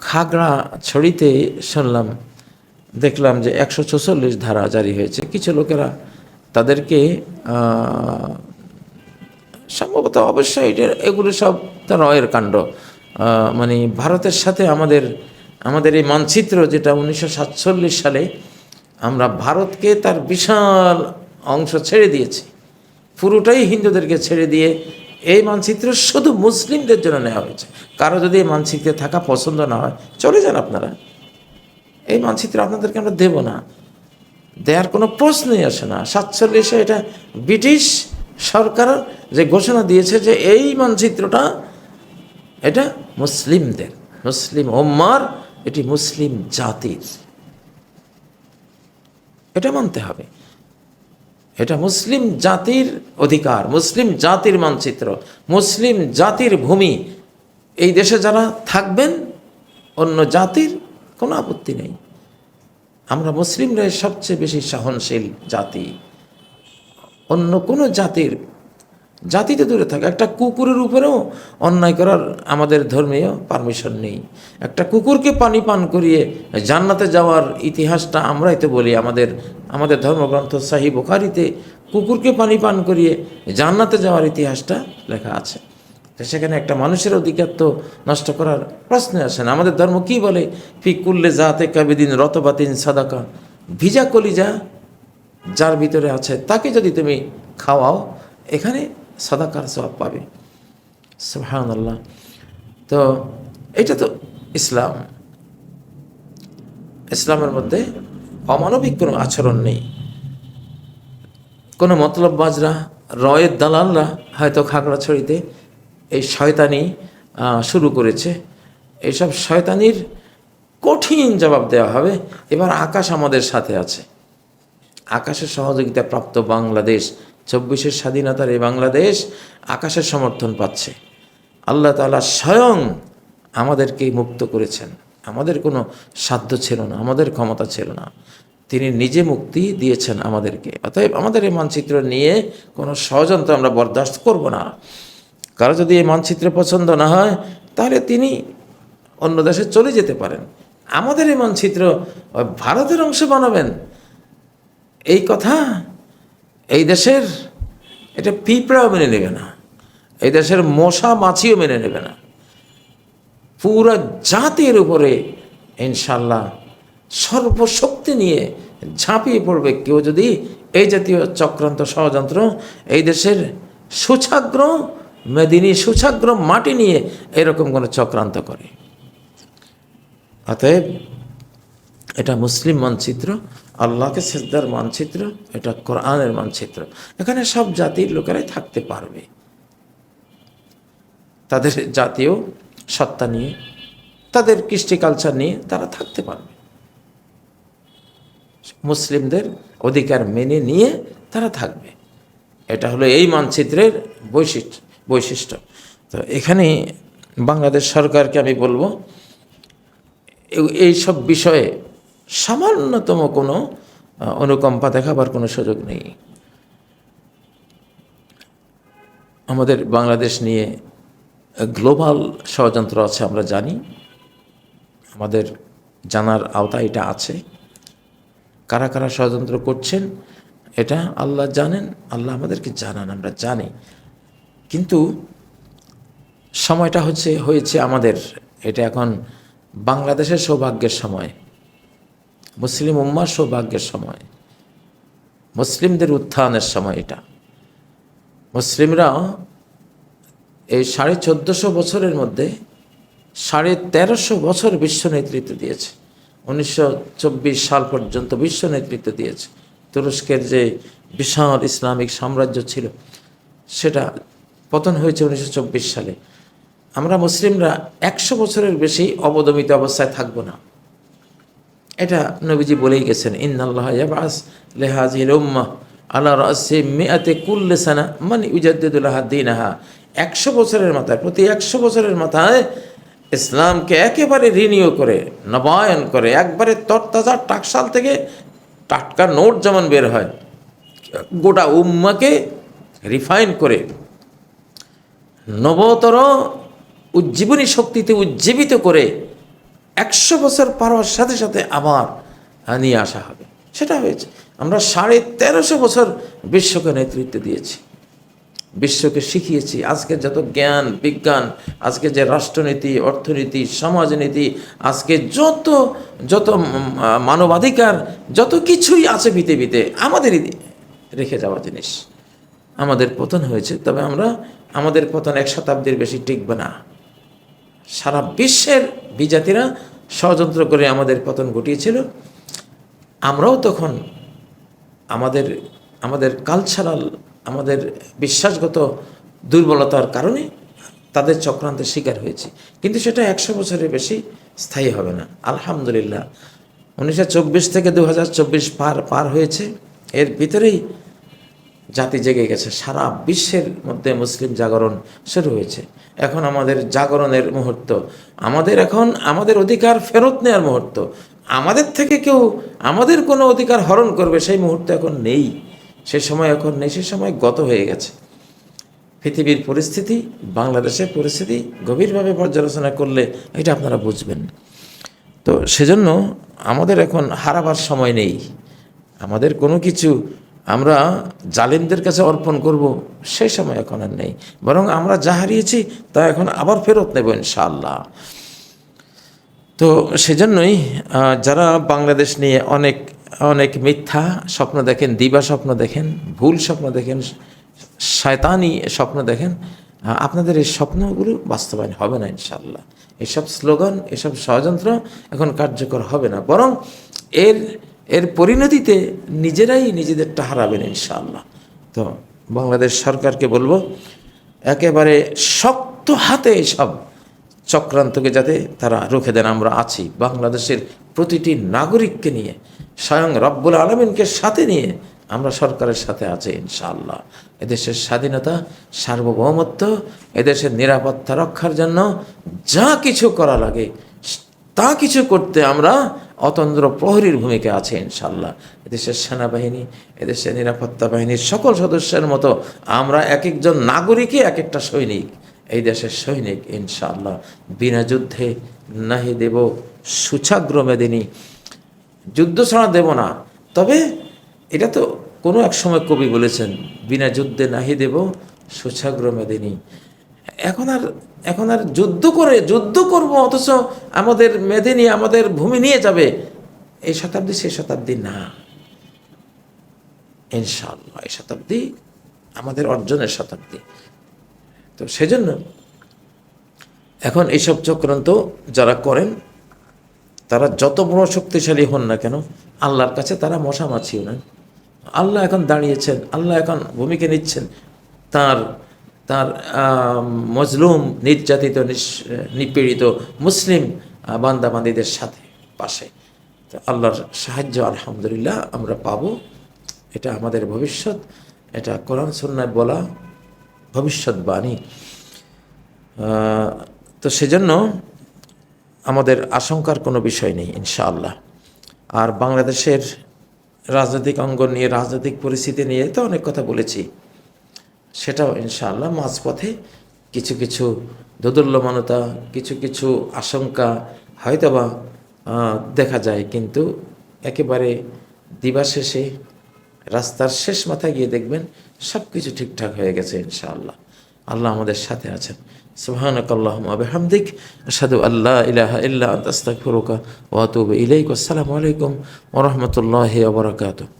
খাগড়া ছড়িতে শুনলাম, দেখলাম যে একশো চৌচল্লিশ ধারা জারি হয়েছে। কিছু লোকেরা তাদেরকে সম্ভবত অবশ্যই এগুলো সব তার রয়ের কাণ্ড। মানে ভারতের সাথে আমাদের আমাদের এই মানচিত্র যেটা উনিশশো সাতচল্লিশ সালে আমরা ভারতকে তার বিশাল অংশ ছেড়ে দিয়েছি। পুরোটাই হিন্দুদেরকে ছেড়ে দিয়ে এই মানচিত্র শুধু মুসলিমদের জন্য নেওয়া হয়েছে। কারও যদি এই মানচিত্রে থাকা পছন্দ না হয়, চলে যান আপনারা। এই মানচিত্র আপনাদেরকে আমরা দেব না। দেওয়ার কোনো প্রশ্নই আসে না। সাতচল্লিশে এটা ব্রিটিশ সরকার যে ঘোষণা দিয়েছে যে এই মানচিত্রটা এটা মুসলিমদের, মুসলিম ওম্মার এটি মুসলিম জাতির। এটা মানতে হবে। এটা মুসলিম জাতির অধিকার, মুসলিম জাতির মানচিত্র, মুসলিম জাতির ভূমি। এই দেশে যারা থাকবেন, অন্য জাতির কোনো আপত্তি নেই। আমরা মুসলিমরাই সবচেয়ে বেশি সহনশীল জাতি। অন্য কোনো জাতির, জাতিতে দূরে থাকে, একটা কুকুরের উপরেও অন্যায় করার আমাদের ধর্মীয় পারমিশন নেই। একটা কুকুরকে পানি পান করিয়ে জান্নাতে যাওয়ার ইতিহাসটা আমরাই তো বলি, আমাদের আমাদের ধর্মগ্রন্থ সাহি বুখারিতে কুকুরকে পানি পান করিয়ে জান্নাতে যাওয়ার ইতিহাসটা লেখা আছে। সেখানে একটা মানুষের অধিকার তো নষ্ট করার প্রশ্ন আসে না। আমাদের ধর্ম কি বলে? ফি কুল্লে জাতে কাবিদিন রতবাতিন সাদাকা। ভিজা কলিজা যার ভিতরে আছে, তাকে যদি তুমি খাওয়াও, এখানে সাদাকার সব পাবে। সুবহান আল্লাহ তো এটা তো ইসলাম। ইসলামের মধ্যে অমানবিক কোনো আচরণ নেই। কোনো মতলব বাজরা রয়ের দালালরা হয়তো খাগড়াছড়িতে এই শয়তানি শুরু করেছে। এইসব শয়তানির কঠিন জবাব দেওয়া হবে। এবার আকাশ আমাদের সাথে আছে। আকাশের সহযোগিতা প্রাপ্ত বাংলাদেশ, চব্বিশের স্বাধীনতার এই বাংলাদেশ আকাশের সমর্থন পাচ্ছে। আল্লাহ তাআলা স্বয়ং আমাদেরকে মুক্ত করেছেন। আমাদের কোনো সাধ্য ছিল না, আমাদের ক্ষমতা ছিল না। তিনি নিজে মুক্তি দিয়েছেন আমাদেরকে। অতএব আমাদের এই মানচিত্র নিয়ে কোনো ষড়যন্ত্র আমরা বরদাস্ত করব না। কারও যদি এই মানচিত্র পছন্দ না হয়, তাহলে তিনি অন্য দেশে চলে যেতে পারেন। আমাদের এই মানচিত্র ভারতের অংশ বানাবেন। এই কথা এই দেশের এটা পিঁপড়াও মেনে নেবে না। এই দেশের মশা মাছিও মেনে নেবে না। পুরো জাতির উপরে ইনশাল্লাহ সর্বশক্তি নিয়ে ঝাঁপিয়ে পড়বে। কেউ যদি এই জাতীয় চক্রান্ত ষড়যন্ত্র, এই দেশের সুছাগ্র, মেদিনী সুছাগ্র মাটি নিয়ে এরকম কোনো চক্রান্ত করে। অতএব এটা মুসলিম মানচিত্র, আল্লাহকে সেজদার মানচিত্র, এটা কোরআনের মানচিত্র। এখানে সব জাতির লোকেরাই থাকতে পারবে। তাদের জাতীয় সত্তা নিয়ে, তাদের কৃষ্টি কালচার নিয়ে তারা থাকতে পারবে। মুসলিমদের অধিকার মেনে নিয়ে তারা থাকবে। এটা হলো এই মানচিত্রের বৈশিষ্ট্য বৈশিষ্ট্য। তো এখানে বাংলাদেশ সরকারকে আমি বলব, এই- সব বিষয়ে সামান্যতম কোনো অনুকম্পা দেখাবার কোনো সুযোগ নেই। আমাদের বাংলাদেশ নিয়ে গ্লোবাল ষড়যন্ত্র আছে, আমরা জানি। আমাদের জানার আওতা এটা আছে। কারা কারা ষড়যন্ত্র করছেন, এটা আল্লাহ জানেন, আল্লাহ আমাদেরকে জানান, আমরা জানি। কিন্তু সময়টা হচ্ছে, হয়েছে আমাদের, এটা এখন বাংলাদেশের সৌভাগ্যের সময়, মুসলিম উম্মার সৌভাগ্যের সময়, মুসলিমদের উত্থানের সময় এটা। মুসলিমরা এই সাড়ে চোদ্দোশো বছরের মধ্যে সাড়ে তেরোশো বছর বিশ্ব নেতৃত্ব দিয়েছে। উনিশশো চব্বিশ সাল পর্যন্ত বিশ্ব নেতৃত্ব দিয়েছে। তুরস্কের যে বিশাল ইসলামিক সাম্রাজ্য ছিল, সেটা পতন হয়েছে উনিশশো চব্বিশ সালে। আমরা মুসলিমরা একশো বছরের বেশি অবদমিত অবস্থায় থাকব না। এটা নবীজি বলেই গেছেন, ইন্নাল্লাহ ইয়াবাস লেহাজিল উম্মাহ আলা রাসি মিয়াতে কুল্লে সানা মানে উজাদ্দিদুল্লাহ দিনাহা। একশো বছরের মাথায়, প্রতি একশো বছরের মাথায় ইসলামকে একেবারে রিনিউ করে, নবায়ন করে, একবারে তরতাজা টাকশাল থেকে টাটকা নোট যেমন বের হয়, গোটা উম্মাকে রিফাইন করে, নবতর উজ্জীবনী শক্তিতে উজ্জীবিত করে একশো বছর পার হওয়ার সাথে সাথে আবার নিয়ে আসা হবে। সেটা হয়েছে। আমরা সাড়ে তেরোশো বছর বিশ্বকে নেতৃত্ব দিয়েছি। বিশ্বকে শিখিয়েছি। আজকে যত জ্ঞান, বিজ্ঞান, আজকে যে রাষ্ট্রনীতি, অর্থনীতি, সমাজনীতি, আজকে যত যত মানবাধিকার, যত কিছুই আছে পৃথিবীতে আমাদেরই রেখে যাওয়া জিনিস। আমাদের পতন হয়েছে, তবে আমরা আমাদের পতন এক শতাব্দীর বেশি টিকবে না। সারা বিশ্বের বিজাতিরা ষড়যন্ত্র করে আমাদের পতন ঘটিয়েছিল। আমরাও তখন আমাদের আমাদের কালচারাল আমাদের বিশ্বাসগত দুর্বলতার কারণে তাদের চক্রান্তের শিকার হয়েছি। কিন্তু সেটা একশো বছরের বেশি স্থায়ী হবে না। আলহামদুলিল্লাহ। উনিশশো চব্বিশ থেকে দু হাজার চব্বিশ পার পার হয়েছে। এর ভিতরেই জাতি জেগে গেছে। সারা বিশ্বের মধ্যে মুসলিম জাগরণ শুরু হয়েছে। এখন আমাদের জাগরণের মুহূর্ত। আমাদের এখন আমাদের অধিকার ফেরত নেওয়ার মুহূর্ত। আমাদের থেকে কেউ আমাদের কোনো অধিকার হরণ করবে সেই মুহূর্ত এখন নেই। সে সময় এখন নেই, সে সময় গত হয়ে গেছে। পৃথিবীর পরিস্থিতি, বাংলাদেশের পরিস্থিতি গভীরভাবে পর্যালোচনা করলে এটা আপনারা বুঝবেন। তো সেজন্য আমাদের এখন হারাবার সময় নেই। আমাদের কোনো কিছু আমরা জালিমদের কাছে অর্পণ করব সেই সময় এখন আর নেই। বরং আমরা যা হারিয়েছি তা এখন আবার ফেরত নেব ইনশাআল্লাহ। তো সেজন্যই যারা বাংলাদেশ নিয়ে অনেক অনেক মিথ্যা স্বপ্ন দেখেন, দিবা স্বপ্ন দেখেন, ভুল স্বপ্ন দেখেন, শয়তানি স্বপ্ন দেখেন আপনাদের এই স্বপ্নগুলো বাস্তবায়ন হবে না ইনশাল্লাহ এসব স্লোগান, এসব ষড়যন্ত্র এখন কার্যকর হবে না। বরং এর এর পরিণতিতে নিজেরাই নিজেদেরটা হারাবেন ইনশাআল্লাহ। তো বাংলাদেশ সরকারকে বলব, একেবারে শক্ত হাতে এসব চক্রান্তকে যাতে তারা রুখে দেন। আমরা আছি বাংলাদেশের প্রতিটি নাগরিককে নিয়ে। স্বয়ং রব্বুল আলমিনকে সাথে নিয়ে আমরা সরকারের সাথে আছি ইনশাআল্লাহ। এদেশের স্বাধীনতা, সার্বভৌমত্ব, এদেশের নিরাপত্তা রক্ষার জন্য যা কিছু করা লাগে, তা কিছু করতে আমরা অতন্দ্র প্রহরীর ভূমিকা আছে ইনশাল্লাহ এদেশের সেনাবাহিনী, এদেশের নিরাপত্তা বাহিনীর সকল সদস্যের মতো আমরা এক একজন নাগরিকই এক একটা সৈনিক, এই দেশের সৈনিক ইনশাআল্লাহ। বিনা যুদ্ধে নাহি দেব, সুছাগ্র মেদিনী যুদ্ধ ছাড়া দেব না। তবে এটা তো কোনো এক সময় কবি বলেছেন, বিনা যুদ্ধে নাহি দেব সুছাগ্র মেদিনী এখন আর এখন আর যুদ্ধ করে, যুদ্ধ করব, অথচ আমাদের মেদিনী আমাদের ভূমি নিয়ে যাবে। এই শতাব্দী সেই শতাব্দী না। ইনশাল্লাহ এই শতাব্দী আমাদের অর্জনের শতাব্দী। তো সেজন্য এখন এইসব চক্রান্ত যারা করেন তারা যত বড় শক্তিশালী হন না কেন, আল্লাহর কাছে তারা মশা মাছিও নেন আল্লাহ এখন দাঁড়িয়েছেন, আল্লাহ এখন ভূমিকা নিচ্ছেন। তার তার মজলুম, নির্যাতিত নিপীড়িত মুসলিম বান্দাবান্দিদের সাথে, পাশে। তো আল্লাহর সাহায্য, আলহামদুলিল্লাহ, আমরা পাবো। এটা আমাদের ভবিষ্যৎ। এটা কোরআন সন্ন্যায় বলা ভবিষ্যৎবাণী। তো সেজন্য আমাদের আশঙ্কার কোনো বিষয় নেই, ইনশাআল্লাহ। আর বাংলাদেশের রাজনৈতিক অঙ্গন নিয়ে, রাজনৈতিক পরিস্থিতি নিয়ে তো অনেক কথা বলেছি। সেটাও ইনশাআল্লাহ মাঝপথে কিছু কিছু দোদুল্যমানতা, কিছু কিছু আশঙ্কা হয়তোবা দেখা যায়। কিন্তু একেবারে দিবা শেষে, রাস্তার শেষ মাথায় গিয়ে দেখবেন সব কিছু ঠিকঠাক হয়ে গেছে ইনশাআল্লাহ। আল্লাহ আমাদের সাথে আছেন। সুবহানাক আল্লাহুম্মা বিহামদিক, আশহাদু আল্লা ইলাহা ইল্লা আনতা, আস্তাগফিরুকা ওয়া আতুবু ইলাইক। আসসালামু আলাইকুম ওয়া রাহমাতুল্লাহি ওয়া বারাকাতুহু।